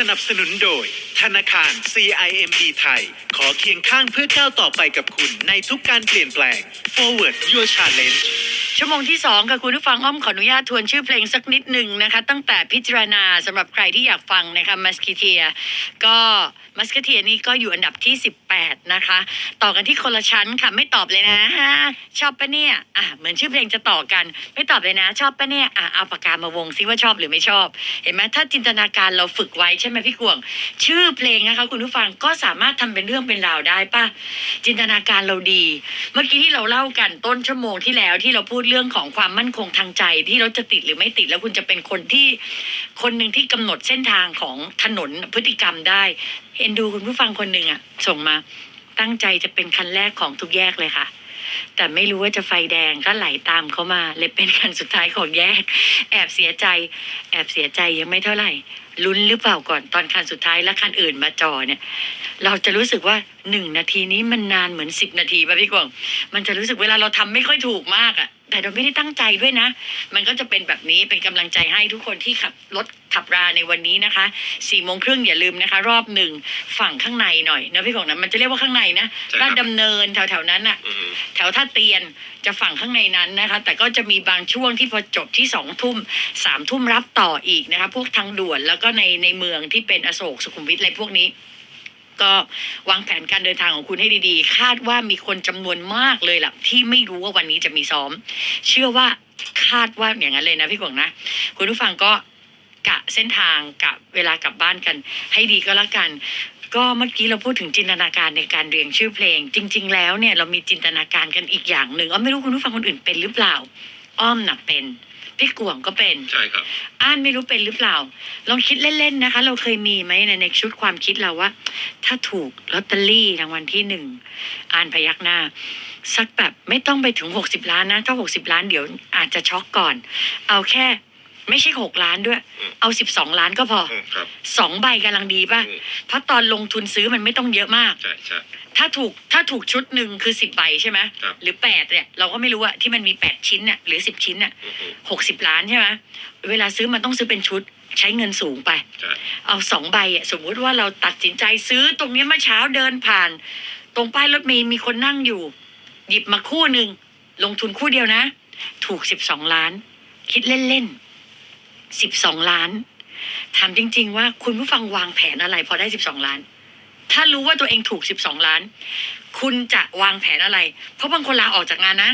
สนับสนุนโดย ธนาคาร CIMB ไทย ขอเคียงข้างเพื่อก้าวต่อไปกับคุณในทุกการเปลี่ยนแปลง Forward Your Challenge ชั่วโมงที่ 2 ค่ะคุณผู้ฟังอ้อมขออนุญาตทวนชื่อเพลงสักนิดหนึ่งนะคะ ตั้งแต่พิจารณาสำหรับใครที่อยากฟังนะคะมัสกิเทียก็มัสกิเทียนี่ก็อยู่อันดับที่ 18 นะคะ ต่อกันที่คนละชั้นค่ะไม่ตอบเลยนะฮะชอบปะเนี่ยอะเหมือนชื่อเพลงจะต่อกัน ไม่ตอบเลยนะ ชอบปะเนี่ยอะเอาปากกามาวงซิว่าชอบหรือไม่ชอบ เห็นไหมถ้าจินตนาการเราฝึกไว้ใช่ไหมพี่กวง ชื่อเพลงนะคะคุณผู้ฟังก็สามารถทำเป็นเรื่องเป็นราวได้ป่ะจินตนาการเราดี เมื่อกี้ที่เราเล่ากันต้นชั่วโมงที่แล้วที่เราพูดเรื่องของความมั่นคงทางใจที่เราจะติดหรือไม่ติด แล้วคุณจะเป็นคนที่คนหนึ่งที่กำหนดเส้นทางของถนนพฤติกรรมได้เห็นดูคุณผู้ฟังคนหนึ่งอะส่งมาตั้งใจจะเป็นคันแรกของทุกแยกเลยค่ะ แต่ไม่รู้ว่าจะไฟแดงก็ไหลตามเขามา เลยเป็นคันสุดท้ายของแยก แอบเสียใจ แอบเสียใจยังไม่เท่าไหร่ลุ้นหรือเปล่าก่อนตอนคันสุดท้ายแล้วคันอื่นมาจอเนี่ย เราจะรู้สึกว่าหนึ่งนาทีนี้มันนานเหมือนสิบนาทีป่ะพี่กวงมันจะรู้สึกเวลาเราทำไม่ค่อยถูกมากอะ่ะ แต่เราไม่ได้ตั้งใจด้วยนะ มันก็จะเป็นแบบนี้เป็นกำลังใจให้ทุกคนที่ขับรถขับราในวันนี้นะคะสี่โมงครึ่งอย่าลืมนะคะ รอบหนึ่งฝั่งข้างในหน่อยนะพี่กวางนะมันจะเรียกว่าข้างในนะใช่ครับลาดดำเนินแถวๆนั้นอะอืมแถวท่าเตียนจะฝั่งข้างในนั้นนะคะ แต่ก็จะมีบางช่วงที่พอจบที่สองทุ่มสามทุ่มรับต่ออีกนะคะ พวกทางด่วนแล้วก็ในในเมืองที่เป็นอโศกสุขุมวิทอะไรพวกนี้ ก็วางแผนการเดินทางของคุณให้ดีๆ คาดว่ามีคนจำนวนมากเลยล่ะที่ไม่รู้ว่าวันนี้จะมีซ้อม เชื่อว่าคาดว่าอย่างนั้นเลยนะพี่กวงนะ คุณผู้ฟังก็กะเส้นทางกะเวลากลับบ้านกัน ให้ดีก็แล้วกันก็เมื่อกี้เราพูดถึงจินตนาการในการเรียงชื่อเพลง จริง ๆ แล้วเนี่ยเรามีจินตนาการกันอีกอย่างหนึ่งอ้อมไม่รู้คุณผู้ฟังคนอื่นเป็นหรือเปล่า อ้อมหน่ะเป็น พี่กวางก็เป็น ใช่ครับ อ่านไม่รู้เป็นหรือเปล่า ลองคิดเล่นๆนะคะ เราเคยมีไหมในในชุดความคิดเราว่า ถ้าถูกลอตเตอรี่รางวัลที่หนึ่งอ่านพยักหน้า สักแบบไม่ต้องไปถึงหกสิบล้านนะถ้าหกสิบล้านเดี๋ยวอาจจะช็อกก่อน เอาแค่ ไม่ใช่หกล้านด้วย อืม เอาสิบสองล้านก็พออืมครับ สองใบกำลังดีป่ะอืม เพราะตอนลงทุนซื้อมันไม่ต้องเยอะมาก ใช่ใช่ ถ้าถูกถ้าถูกชุดหนึ่งคือสิบใบใช่ไหมครับหรือแปดเนี่ยเราก็ไม่รู้อะที่มันมีแปดชิ้นเนี่ยหรือสิบชิ้นเนี่ยอืมอืมหกสิบล้านใช่ไหมเวลาซื้อมันต้องซื้อเป็นชุดใช้เงินสูงไป ใช่เอาสองใบอะสมมุติว่าเราตัดสินใจซื้อตรงเนี้ยเมื่อเช้าเดินผ่าน ตรงป้ายรถเมล์มีคนนั่งอยู่ หยิบมาคู่หนึ่งลงทุนคู่เดียวนะ ถูกสิบสองล้าน คิดเล่นๆสิบสองล้านถามจริง ๆ ว่าคุณผู้ฟังวางแผนอะไรพอได้สิบสองล้าน ถ้ารู้ว่าตัวเองถูกสิบสองล้าน คุณจะวางแผนอะไร เพราะบางคนลาออกจากงานนะ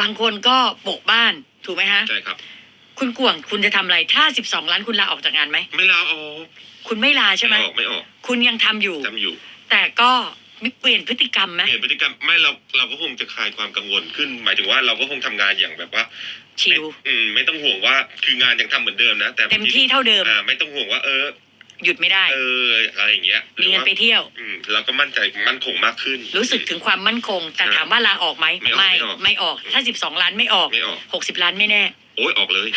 บางคนก็โปะบ้านถูกไหมฮะ ใช่ครับ คุณกวางคุณจะทำอะไร ถ้าสิบสองล้านคุณลาออกจากงานไหม ไม่ลาออกคุณไม่ลาใช่ไหมไม่ออกไม่ออกคุณยังทำอยู่ จำอยู่ แต่ก็ไม่เปลี่ยนพฤติกรรมไหมเปลี่ยนพฤติกรรมไม่เราเราก็คงจะคลายความกังวลขึ้น หมายถึงว่าเราก็คงทำงานอย่างแบบว่าชิล ไม่อืมไม่ต้องห่วงว่าคืองานยังทำเหมือนเดิมนะแต่เต็มที่เท่าเดิม อ่าไม่ต้องห่วงว่าเออ หยุดไม่ได้ เอออะไรอย่างเงี้ยหมีรือเงินว่าไปเที่ยว อืมเราก็มั่นใจมั่นคงมากขึ้น รู้สึกถึงความมั่นคง แต่ถามว่าลาออกไหมไม่ออกไม่ออก ไม่ออก ถ้าสิบสองล้านไม่ออกไม่ออก หกสิบล้านไม่แน่ โอ้ยออกเลย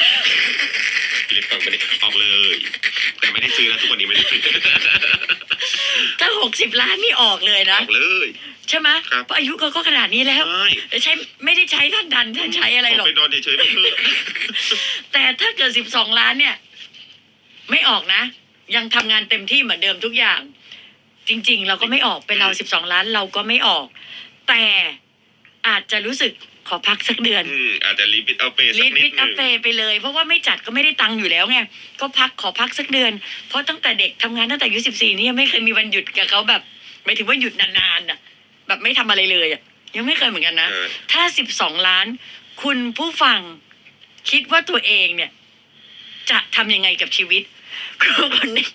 รีบฟังไปดิออกเลย แต่ไม่ได้ซื้อนะทุกวันนี้ไม่ได้ซื้อถ้าหกสิบล้านนี่ออกเลยอนะ อกเลย ใช่ไหมครับ เพราะอายุเขาก็ขนาดนี้แล้ว ใช่ใช้ไม่ได้ใช้ท่านดันท่านใช้อะไรหรอก ไปนอนเฉยๆไม่เถอะแต่ถ้าเกิดสิบสองล้านเนี่ย ไม่ออกนะ ยังทำงานเต็มที่เหมือนเดิมทุกอย่าง จริง ๆ เราก็ไม่ออกเป็นเราสิบสองล้านเราก็ไม่ออก แต่อาจจะรู้สึกขอพักสักเดือน อืมอาจจะรีบิดเอาเปสัลิกดนิพิดทหอันึ่พงเปไปเลย เพราะว่าไม่จัดก็ไม่ได้ตังค์อยู่แล้วไงก็พักขอพักสักเดือน เพราะตั้งแต่เด็กทำงานตั้งแต่อายุสิบสี่นี่ยังไม่เคยมีวันหยุดกับเขาแบบหมายถึงว่าหยุดนานๆน่ะ แบบไม่ทำอะไรเลยอะยังไม่เคยเหมือนกันนะ เออถ้าสิบสองล้าน คุณผู้ฟังคิดว่าตัวเองเนี่ย จะทำยังไงกับชีวิต ครูคนนี้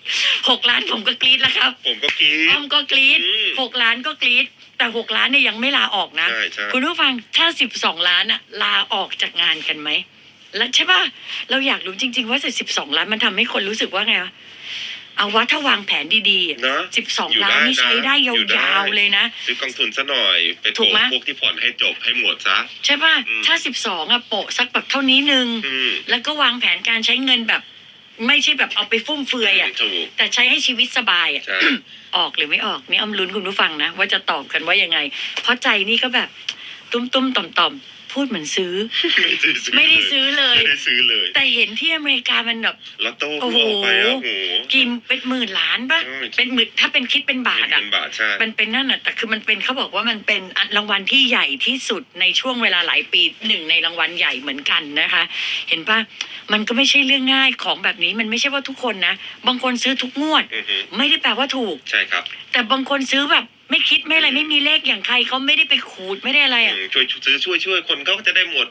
หกล้านผมก็กรี๊ดแล้วครับ ผมก็คิดอ้อมก็กรี๊ดอืมหกล้านก็กรี๊ดแต่หกล้านเนี่ยยังไม่ลาออกนะ ใช่ใช่ คุณผู้ฟังถ้าสิบสองล้านอะลาออกจากงานกันไหม แล้วใช่ป่ะ เราอยากรู้จริง ๆ ว่าสิบสองล้านมันทำให้คนรู้สึกว่าไงวะเอาว่าถ้าวางแผนดีเนาะๆสิบสองอยู่ล้านได้นี่ใช้ได้ยนะอยู่ได้าวๆเลยนะ ซื้อกองทุนซะหน่อย ไปถูโปะกไหม พวกที่ผ่อนให้จบให้หมดซะ ใช่ป่ะ อืม ถ้าสิบสองอะโปะสักแบบเท่านี้หนึ่งอืม แล้วก็วางแผนการใช้เงินแบบ ไม่ใช่แบบเอาไปฟุ่มเฟือยอะถูก แต่ใช้ให้ชีวิตสบายอะใช่ ออกหรือไม่ออกนี่อ้อมลุ้นคุณผู้ฟังนะ ว่าจะตอบกันว่ายังไง เพราะใจนี่ก็แบบ ตุ้มตุ้มต่อมต่อม พูดเหมือนซื้อ ไม่ได้ซื้อไม่ได้ซื้อเลย ไม่ได้ซื้อเลย แต่เห็นที่อเมริกามันแบบ ลอตโต้โอ้เพิ่งโห ออกไปอะโอ้โห กินเป็นหมื่นล้านปะใช่ เป็นหมื่นถ้าเป็นคิดเป็นบาทเป็อะนบาทใช่ มันเป็นนั่นอะแต่คือมันเป็นเขาบอกว่ามันเป็นรางวัลที่ใหญ่ที่สุดในช่วงเวลาหลายปีหนึ่งในรางวัลใหญ่เหมือนกันนะคะ เห็นปะมันก็ไม่ใช่เรื่องง่ายของแบบนี้มันไม่ใช่ว่าทุกคนนะ บางคนซื้อทุกงวด อือฮึ ไม่ได้แปลว่าถูก ใช่ครับ แต่บางคนซื้อแบบ ไม่คิดไม่อะไรไม่มีเลขอย่างใครเขาไม่ได้ไปขูดไม่ได้อะไรอะอืมช่วยซื้อช่วยช่วยคนเขาก็จะได้หมด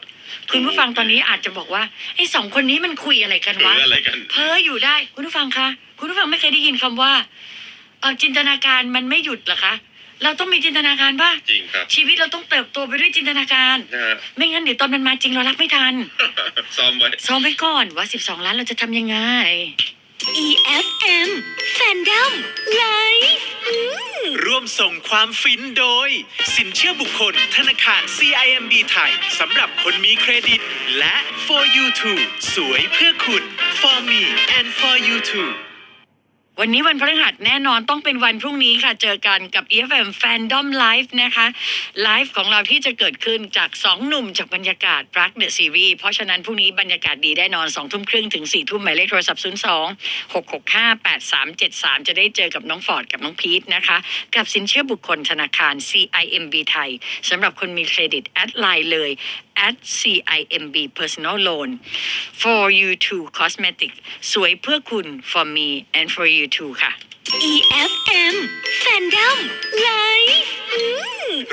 คุณผู้ฟังตอนนี้อาจจะบอกว่าไอ้สองคนนี้มันคุยอะไรกันหรืวะออะไรกัน เพ้ออยู่ได้ คุณผู้ฟังคะ คุณผู้ฟังไม่เคยได้ยินคำว่าเออจินตนาการมันไม่หยุดเหรอคะ เราต้องมีจินตนาการป่ะ จริงครับชีวิตเราต้องเติบโตไปด้วยจินตนาการ นะฮะ ไม่งั้นเดี๋ยวตอนมันมาจริงเรารับไม่ทัน ซ้อมไว้ ซ้อมไว้ก่อนว่า 12 ล้านเราจะทำยังไง EFM Fandom Live อืม ร่วมส่งความฟินโดย สินเชื่อบุคคล ธนาคาร CIMB ไทยสำหรับคนมีเครดิต และ for you too สวยเพื่อคุณ for me and for you too วันนี้วันพฤหัสแน่นอนต้องเป็นวันพรุ่งนี้ค่ะเจอกันกับ EFM Fandom Live นะคะไลฟ์ของเราที่จะเกิดขึ้นจาก 2 หนุ่มจากบรรยากาศรักเดอะซีรีส์เพราะฉะนั้นพรุ่งนี้บรรยากาศดีแน่นอน2ทุ่มครึ่งถึง4ทุ่มหมายเลขโทรศัพท์ 02 665 8373 จะได้เจอกับน้องฟอร์ดกับน้องพีทนะคะ กับสินเชื่อบุคคลธนาคาร CIMB ไทยสำหรับคนมีเครดิตแอดไลน์เลย at CIMB Personal Loan for you too cosmetic สวยเพื่อคุณ for me and for you too ค่ะ EFM Fandom Live อืม